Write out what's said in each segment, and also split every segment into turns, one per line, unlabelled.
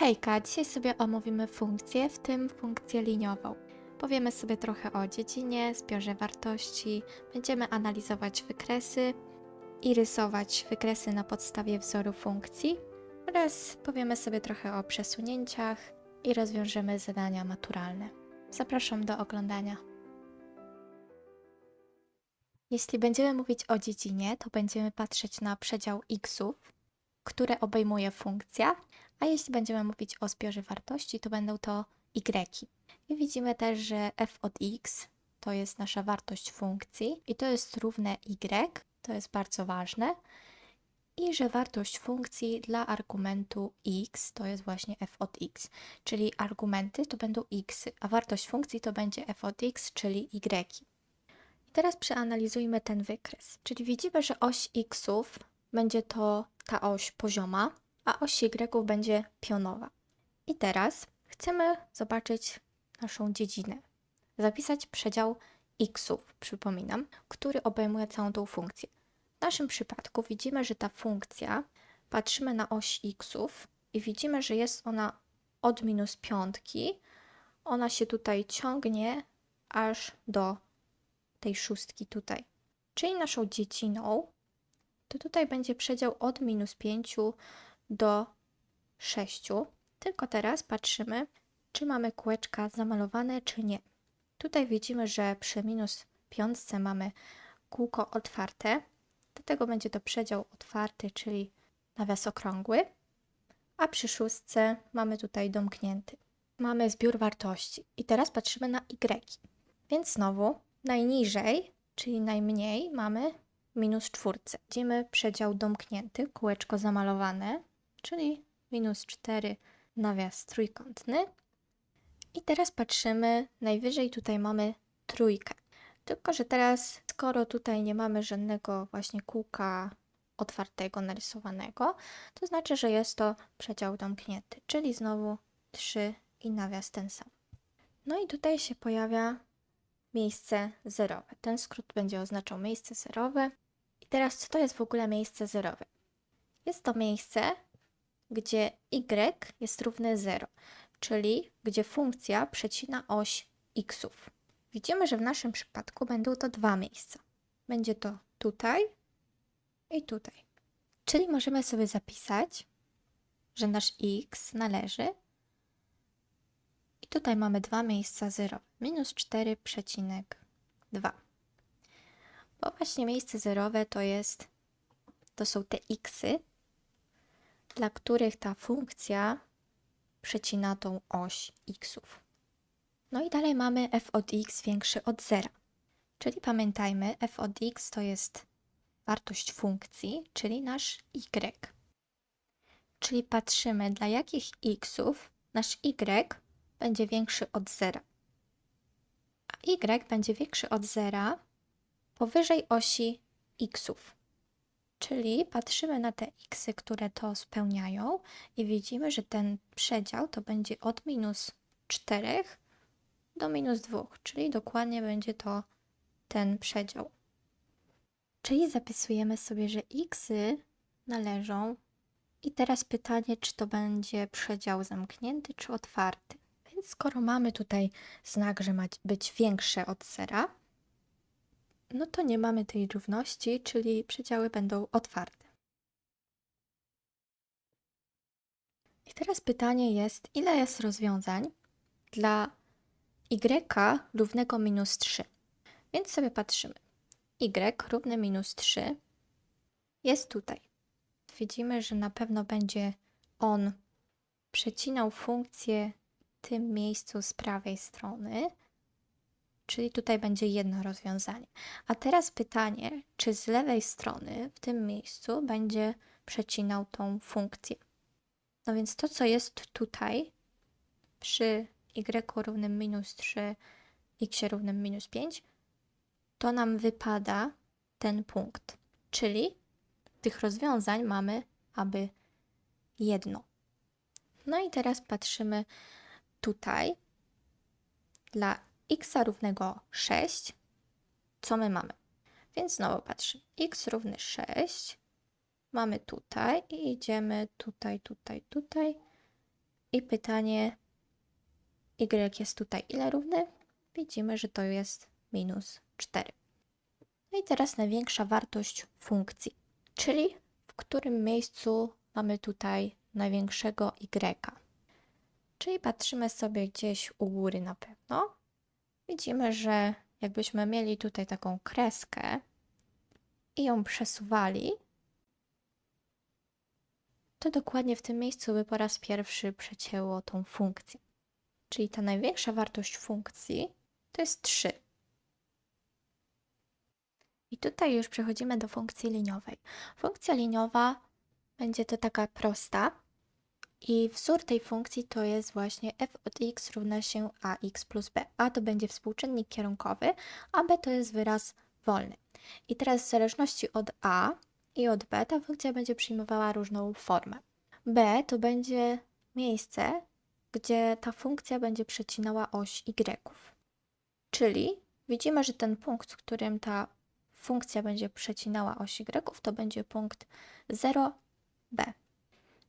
Hejka, dzisiaj sobie omówimy funkcję, w tym funkcję liniową. Powiemy sobie trochę o dziedzinie, zbiorze wartości, będziemy analizować wykresy i rysować wykresy na podstawie wzoru funkcji oraz powiemy sobie trochę o przesunięciach i rozwiążemy zadania maturalne. Zapraszam do oglądania. Jeśli będziemy mówić o dziedzinie, to będziemy patrzeć na przedział xów, które obejmuje funkcja, a jeśli będziemy mówić o zbiorze wartości, to będą to y. I widzimy też, że f od x to jest nasza wartość funkcji i to jest równe y, to jest bardzo ważne. I że wartość funkcji dla argumentu x to jest właśnie f od x, czyli argumenty to będą x, a wartość funkcji to będzie f od x, czyli y. I teraz przeanalizujmy ten wykres. Czyli widzimy, że oś xów będzie to ta oś pozioma, a oś y będzie pionowa. I teraz chcemy zobaczyć naszą dziedzinę. Zapisać przedział xów, przypominam, który obejmuje całą tą funkcję. W naszym przypadku widzimy, że ta funkcja, patrzymy na oś xów i widzimy, że jest ona od minus piątki. Ona się tutaj ciągnie aż do tej szóstki tutaj. Czyli naszą dziedziną to tutaj będzie przedział od minus 5 do 6. Tylko teraz patrzymy, czy mamy kółeczka zamalowane, czy nie. Tutaj widzimy, że przy minus 5 mamy kółko otwarte, dlatego będzie to przedział otwarty, czyli nawias okrągły, a przy szóstce mamy tutaj domknięty. Mamy zbiór wartości i teraz patrzymy na y. Więc znowu najniżej, czyli najmniej mamy minus czwórce. Widzimy przedział domknięty, kółeczko zamalowane, czyli minus 4 nawias trójkątny. I teraz patrzymy, najwyżej tutaj mamy trójkę. Tylko, że teraz, skoro tutaj nie mamy żadnego właśnie kółka otwartego, narysowanego, to znaczy, że jest to przedział domknięty, czyli znowu 3 i nawias ten sam. No i tutaj się pojawia miejsce zerowe. Ten skrót będzie oznaczał miejsce zerowe. I teraz, co to jest w ogóle miejsce zerowe? Jest to miejsce, gdzie y jest równe 0, czyli gdzie funkcja przecina oś xów. Widzimy, że w naszym przypadku będą to dwa miejsca. Będzie to tutaj i tutaj. Czyli możemy sobie zapisać, że nasz x należy tutaj mamy dwa miejsca zerowe, minus 4,2. Bo właśnie miejsce zerowe to jest, to są te xy, dla których ta funkcja przecina tą oś xów. No i dalej mamy f od x większy od zera. Czyli pamiętajmy, f od x to jest wartość funkcji, czyli nasz y. Czyli patrzymy, dla jakich xów nasz y będzie większy od zera. A y będzie większy od zera powyżej osi xów. Czyli patrzymy na te x, które to spełniają i widzimy, że ten przedział to będzie od minus 4 do minus 2, czyli dokładnie będzie to ten przedział. Czyli zapisujemy sobie, że x należą i teraz pytanie, czy to będzie przedział zamknięty czy otwarty. Więc skoro mamy tutaj znak, że ma być większe od zera, no to nie mamy tej równości, czyli przedziały będą otwarte. I teraz pytanie jest, ile jest rozwiązań dla y równego minus 3? Więc sobie patrzymy. y równy minus 3 jest tutaj. Widzimy, że na pewno będzie on przecinał funkcję tym miejscu z prawej strony, czyli tutaj będzie jedno rozwiązanie. A teraz pytanie, czy z lewej strony w tym miejscu będzie przecinał tą funkcję. No więc to, co jest tutaj przy y równym minus 3, x równym minus 5, to nam wypada ten punkt. Czyli tych rozwiązań mamy aby jedno. No i teraz patrzymy tutaj. Dla x równego 6, co my mamy? Więc znowu patrzymy. x równy 6 mamy tutaj i idziemy tutaj, tutaj, tutaj. I pytanie, y jest tutaj ile równy? Widzimy, że to jest minus 4. No i teraz największa wartość funkcji, czyli w którym miejscu mamy tutaj największego y. Czyli patrzymy sobie gdzieś u góry na pewno. Widzimy, że jakbyśmy mieli tutaj taką kreskę i ją przesuwali, to dokładnie w tym miejscu by po raz pierwszy przecięło tą funkcję. Czyli ta największa wartość funkcji to jest 3. I tutaj już przechodzimy do funkcji liniowej. Funkcja liniowa będzie to taka prosta i wzór tej funkcji to jest właśnie f od x równa się ax plus b. a to będzie współczynnik kierunkowy, a b to jest wyraz wolny. I teraz w zależności od a i od b ta funkcja będzie przyjmowała różną formę. b to będzie miejsce, gdzie ta funkcja będzie przecinała oś y. Czyli widzimy, że ten punkt, w którym ta funkcja będzie przecinała oś y, to będzie punkt 0b.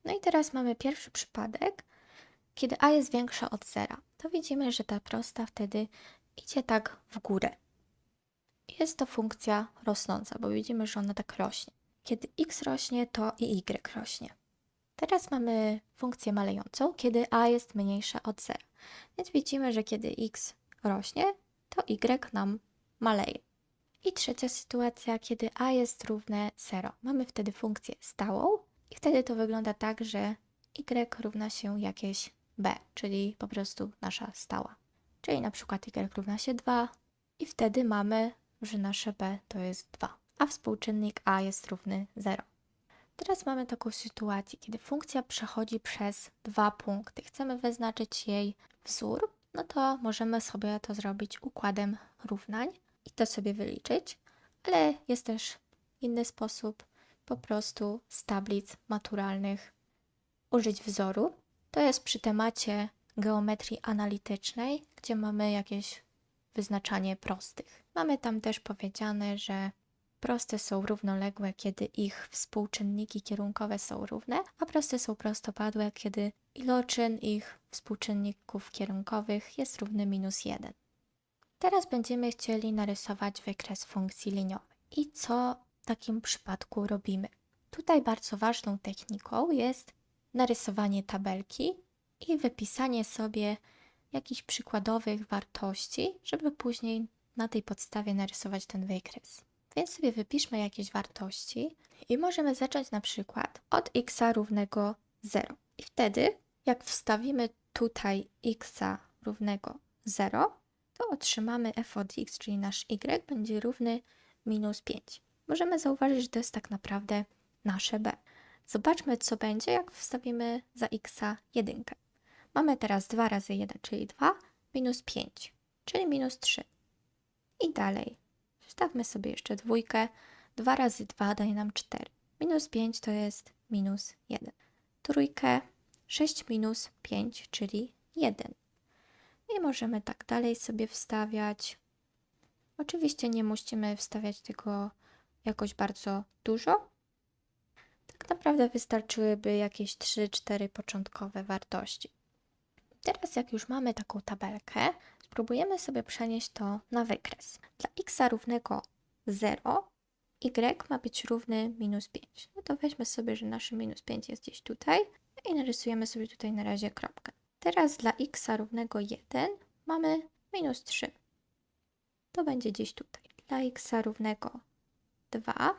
No i teraz mamy pierwszy przypadek, kiedy a jest większa od zera. To widzimy, że ta prosta wtedy idzie tak w górę. Jest to funkcja rosnąca, bo widzimy, że ona tak rośnie. Kiedy x rośnie, to i y rośnie. Teraz mamy funkcję malejącą, kiedy a jest mniejsza od zera. Więc widzimy, że kiedy x rośnie, to y nam maleje. I trzecia sytuacja, kiedy a jest równe 0. Mamy wtedy funkcję stałą i wtedy to wygląda tak, że y równa się jakieś b, czyli po prostu nasza stała. Czyli na przykład y równa się 2 i wtedy mamy, że nasze b to jest 2, a współczynnik a jest równy 0. Teraz mamy taką sytuację, kiedy funkcja przechodzi przez dwa punkty. Chcemy wyznaczyć jej wzór, no to możemy sobie to zrobić układem równań i to sobie wyliczyć, ale jest też inny sposób, po prostu z tablic maturalnych użyć wzoru. To jest przy temacie geometrii analitycznej, gdzie mamy jakieś wyznaczanie prostych. Mamy tam też powiedziane, że proste są równoległe, kiedy ich współczynniki kierunkowe są równe, a proste są prostopadłe, kiedy iloczyn ich współczynników kierunkowych jest równy minus 1. Teraz będziemy chcieli narysować wykres funkcji liniowej. I co w takim przypadku robimy? Tutaj bardzo ważną techniką jest narysowanie tabelki i wypisanie sobie jakichś przykładowych wartości, żeby później na tej podstawie narysować ten wykres. Więc sobie wypiszmy jakieś wartości i możemy zacząć na przykład od x równego 0. I wtedy, jak wstawimy tutaj x równego 0, to otrzymamy f od x, czyli nasz y będzie równy minus 5. Możemy zauważyć, że to jest tak naprawdę nasze b. Zobaczmy, co będzie, jak wstawimy za x 1. Mamy teraz 2 razy 1, czyli 2, minus 5, czyli minus 3. I dalej. Wstawmy sobie jeszcze dwójkę. 2 razy 2 daje nam 4. Minus 5 to jest minus 1. Trójkę 6 minus 5, czyli 1. I możemy tak dalej sobie wstawiać. Oczywiście nie musimy wstawiać tego jakoś bardzo dużo. Tak naprawdę wystarczyłyby jakieś 3-4 początkowe wartości. Teraz jak już mamy taką tabelkę, spróbujemy sobie przenieść to na wykres. Dla x równego 0, y ma być równy minus 5. No to weźmy sobie, że nasze minus 5 jest gdzieś tutaj i narysujemy sobie tutaj na razie kropkę. Teraz dla x równego 1 mamy minus 3. To będzie gdzieś tutaj. Dla x równego 2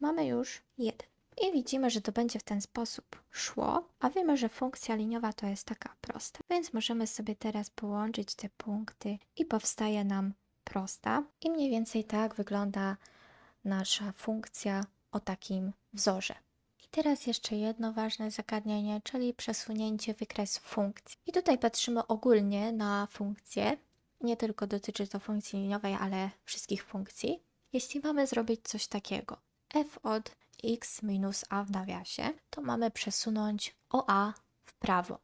mamy już 1. I widzimy, że to będzie w ten sposób szło, a wiemy, że funkcja liniowa to jest taka prosta. Więc możemy sobie teraz połączyć te punkty i powstaje nam prosta. I mniej więcej tak wygląda nasza funkcja o takim wzorze. I teraz jeszcze jedno ważne zagadnienie, czyli przesunięcie wykresu funkcji. I tutaj patrzymy ogólnie na funkcję. Nie tylko dotyczy to funkcji liniowej, ale wszystkich funkcji. Jeśli mamy zrobić coś takiego, f od x minus a w nawiasie, to mamy przesunąć o a w prawo.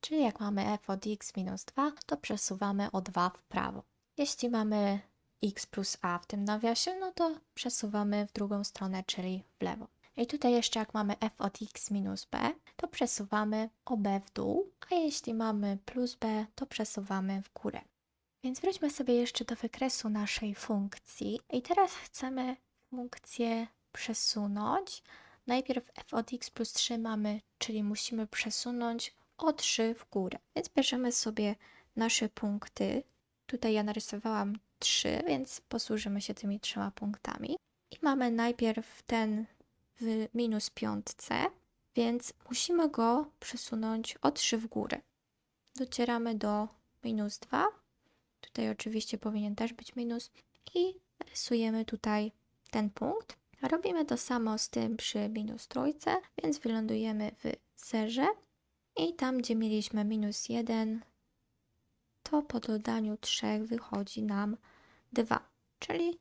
Czyli jak mamy f od x minus 2, to przesuwamy o 2 w prawo. Jeśli mamy x plus a w tym nawiasie, no to przesuwamy w drugą stronę, czyli w lewo. I tutaj jeszcze jak mamy f od x minus b, to przesuwamy OB w dół, a jeśli mamy plus b, to przesuwamy w górę. Więc wróćmy sobie jeszcze do wykresu naszej funkcji i teraz chcemy funkcję przesunąć. Najpierw f od x plus 3 mamy, czyli musimy przesunąć o 3 w górę. Więc bierzemy sobie nasze punkty. Tutaj ja narysowałam 3, więc posłużymy się tymi trzema punktami. I mamy najpierw ten w minus piątce, więc musimy go przesunąć o 3 w górę. Docieramy do minus 2. Tutaj oczywiście powinien też być minus. I rysujemy tutaj ten punkt. Robimy to samo z tym przy minus trójce, więc wylądujemy w zerze. I tam, gdzie mieliśmy minus 1, to po dodaniu 3 wychodzi nam 2, czyli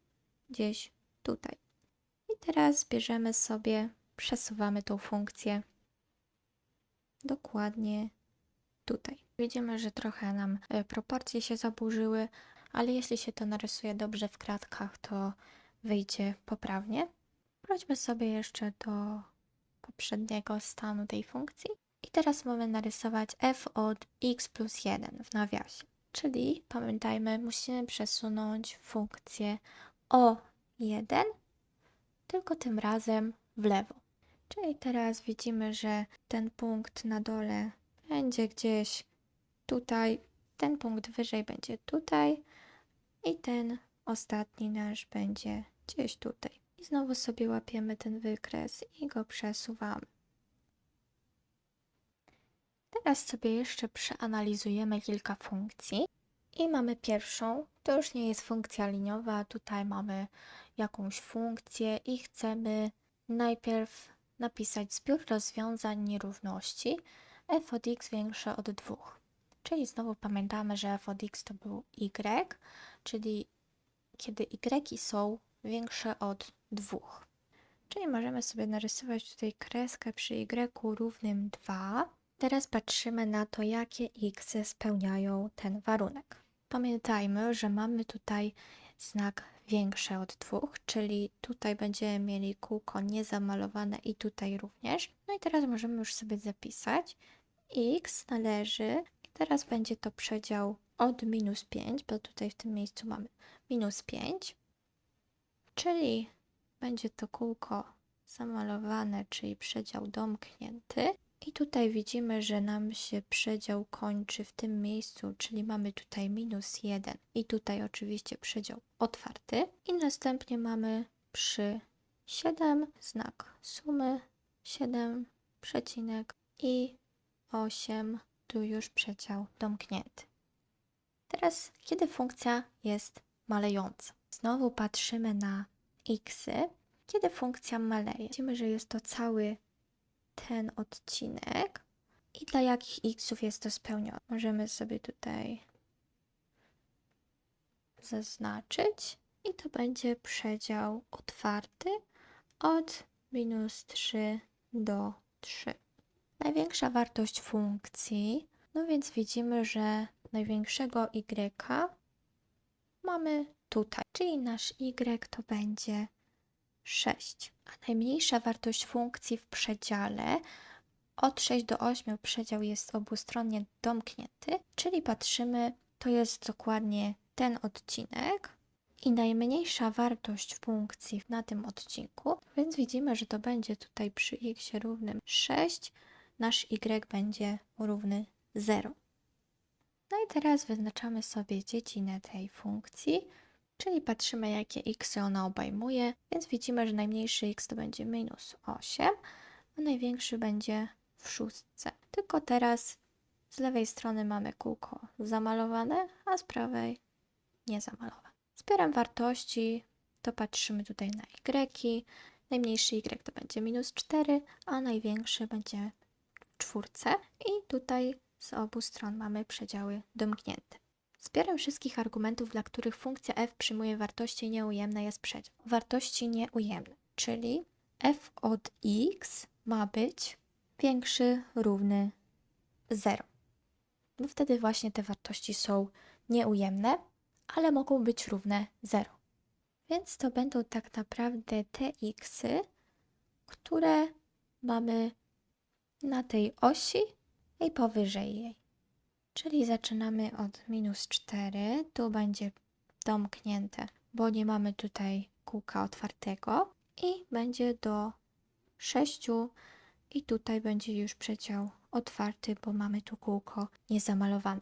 gdzieś tutaj. I teraz bierzemy sobie, przesuwamy tą funkcję dokładnie tutaj. Widzimy, że trochę nam e, proporcje się zaburzyły, ale jeśli się to narysuje dobrze w kratkach, to wyjdzie poprawnie. Wróćmy sobie jeszcze do poprzedniego stanu tej funkcji. I teraz mamy narysować f od x plus 1 w nawiasie. Czyli pamiętajmy, musimy przesunąć funkcję o 1, tylko tym razem w lewo. Czyli teraz widzimy, że ten punkt na dole będzie gdzieś tutaj, ten punkt wyżej będzie tutaj i ten ostatni nasz będzie gdzieś tutaj. I znowu sobie łapiemy ten wykres i go przesuwamy. Teraz sobie jeszcze przeanalizujemy kilka funkcji. I mamy pierwszą, to już nie jest funkcja liniowa, tutaj mamy jakąś funkcję i chcemy najpierw napisać zbiór rozwiązań nierówności f od x większe od 2. Czyli znowu pamiętamy, że f od x to był y, czyli kiedy y są większe od 2. Czyli możemy sobie narysować tutaj kreskę przy y równym 2. Teraz patrzymy na to, jakie x spełniają ten warunek. Pamiętajmy, że mamy tutaj znak większe od 2, czyli tutaj będziemy mieli kółko niezamalowane i tutaj również. No i teraz możemy już sobie zapisać x należy teraz będzie to przedział od minus 5, bo tutaj w tym miejscu mamy minus 5, czyli będzie to kółko zamalowane, czyli przedział domknięty. I tutaj widzimy, że nam się przedział kończy w tym miejscu, czyli mamy tutaj minus 1 i tutaj oczywiście przedział otwarty. I następnie mamy przy 7 znak sumy 7 przecinek i 8 tu już przedział domknięty. Teraz, kiedy funkcja jest malejąca? Znowu patrzymy na xy. Kiedy funkcja maleje, widzimy, że jest to cały ten odcinek i dla jakich xów jest to spełnione. Możemy sobie tutaj zaznaczyć i to będzie przedział otwarty od minus 3 do 3. Największa wartość funkcji, no więc widzimy, że największego y mamy tutaj, czyli nasz y to będzie 6. A najmniejsza wartość funkcji w przedziale od 6 do 8 przedział jest obustronnie domknięty, czyli patrzymy, to jest dokładnie ten odcinek. I najmniejsza wartość funkcji na tym odcinku, więc widzimy, że to będzie tutaj przy x równym 6, nasz y będzie równy 0. No i teraz wyznaczamy sobie dziedzinę tej funkcji, czyli patrzymy jakie x ona obejmuje, więc widzimy, że najmniejszy x to będzie minus 8, a największy będzie w szóstce. Tylko teraz z lewej strony mamy kółko zamalowane, a z prawej niezamalowane. Zbieram wartości, to patrzymy tutaj na y. Najmniejszy y to będzie minus 4, a największy będzie czwórce. I tutaj z obu stron mamy przedziały domknięte. Zbiorem wszystkich argumentów, dla których funkcja f przyjmuje wartości nieujemne jest przedział. Wartości nieujemne, czyli f od x ma być większy, równy 0. No wtedy właśnie te wartości są nieujemne, ale mogą być równe 0. Więc to będą tak naprawdę te xy, które mamy na tej osi i powyżej jej. Czyli zaczynamy od minus 4, tu będzie domknięte, bo nie mamy tutaj kółka otwartego i będzie do 6 i tutaj będzie już przedział otwarty, bo mamy tu kółko niezamalowane.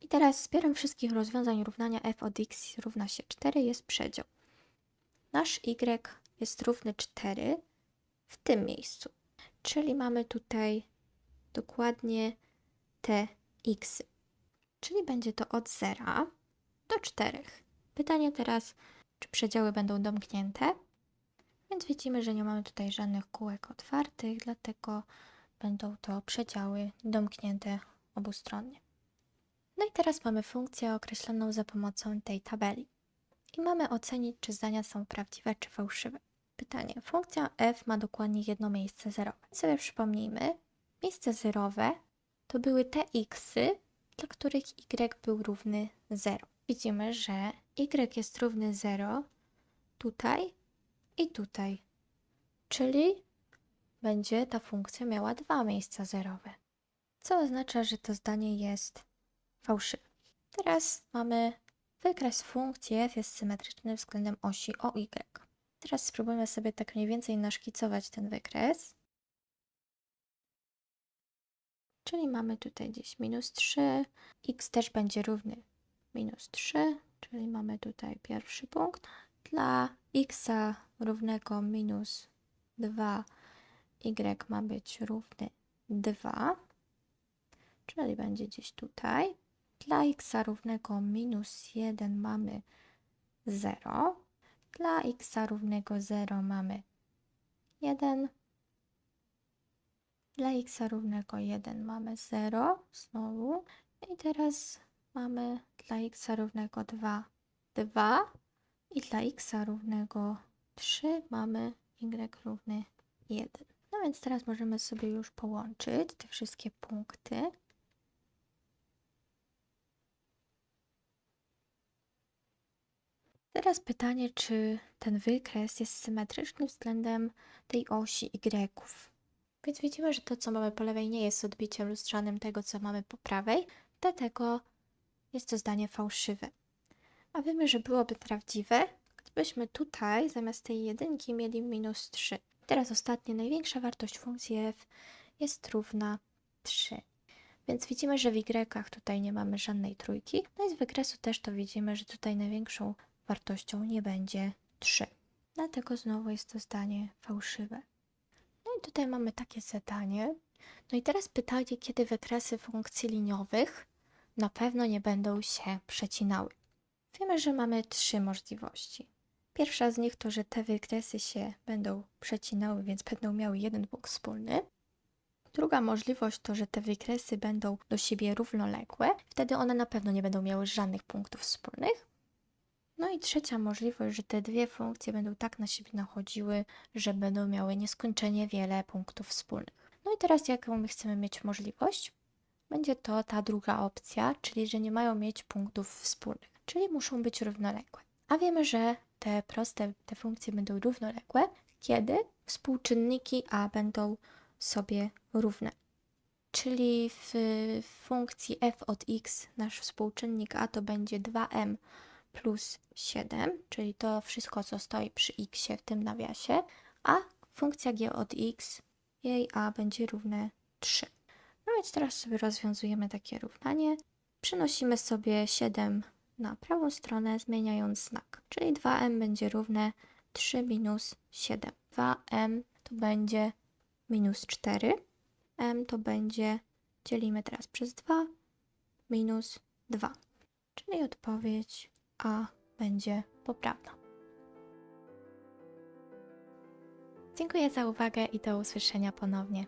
I teraz zbieram wszystkich rozwiązań równania f od x równa się 4 jest przedział. Nasz y jest równy 4 w tym miejscu. Czyli mamy tutaj dokładnie te x. Czyli będzie to od 0 do 4. Pytanie teraz, czy przedziały będą domknięte? Więc widzimy, że nie mamy tutaj żadnych kółek otwartych, dlatego będą to przedziały domknięte obustronnie. No i teraz mamy funkcję określoną za pomocą tej tabeli. I mamy ocenić, czy zdania są prawdziwe czy fałszywe. Pytanie. Funkcja f ma dokładnie jedno miejsce zerowe. Sobie przypomnijmy. Miejsce zerowe to były te xy, dla których y był równy 0. Widzimy, że y jest równy 0 tutaj i tutaj. Czyli będzie ta funkcja miała dwa miejsca zerowe. Co oznacza, że to zdanie jest fałszywe. Teraz mamy wykres funkcji f jest symetryczny względem osi OY. Teraz spróbujmy sobie tak mniej więcej naszkicować ten wykres. Czyli mamy tutaj gdzieś minus 3, x też będzie równy minus 3, czyli mamy tutaj pierwszy punkt. Dla x równego minus 2, y ma być równy 2, czyli będzie gdzieś tutaj. Dla x równego minus 1 mamy 0. Dla x równego 0 mamy 1. Dla x równego 1 mamy 0 znowu. I teraz mamy dla x równego 2 2. I dla x równego 3 mamy y równy 1. No więc teraz możemy sobie już połączyć te wszystkie punkty. Teraz pytanie, czy ten wykres jest symetryczny względem tej osi y. Więc widzimy, że to, co mamy po lewej, nie jest odbiciem lustrzanym tego, co mamy po prawej, dlatego jest to zdanie fałszywe. A wiemy, że byłoby prawdziwe, gdybyśmy tutaj zamiast tej jedynki mieli minus 3. Teraz ostatnia, największa wartość funkcji f jest równa 3. Więc widzimy, że w y tutaj nie mamy żadnej trójki. No i z wykresu też to widzimy, że tutaj największą wartością nie będzie 3. Dlatego znowu jest to zdanie fałszywe. No i tutaj mamy takie zadanie. No i teraz pytanie, kiedy wykresy funkcji liniowych na pewno nie będą się przecinały. Wiemy, że mamy trzy możliwości. Pierwsza z nich to, że te wykresy się będą przecinały, więc będą miały jeden punkt wspólny. Druga możliwość to, że te wykresy będą do siebie równoległe, wtedy one na pewno nie będą miały żadnych punktów wspólnych. No i trzecia możliwość, że te dwie funkcje będą tak na siebie nachodziły, że będą miały nieskończenie wiele punktów wspólnych. No i teraz jaką my chcemy mieć możliwość? Będzie to ta druga opcja, czyli że nie mają mieć punktów wspólnych, czyli muszą być równoległe. A wiemy, że te proste, te funkcje będą równoległe, kiedy współczynniki a będą sobie równe. Czyli w funkcji f od x nasz współczynnik a to będzie 2m plus 7, czyli to wszystko, co stoi przy x w tym nawiasie, a funkcja g od x, jej a będzie równe 3. No więc teraz sobie rozwiązujemy takie równanie. Przenosimy sobie 7 na prawą stronę, zmieniając znak. Czyli 2m będzie równe 3 minus 7. 2m to będzie minus 4. m to będzie, dzielimy teraz przez 2, minus 2. Czyli odpowiedź a będzie poprawna. Dziękuję za uwagę i do usłyszenia ponownie.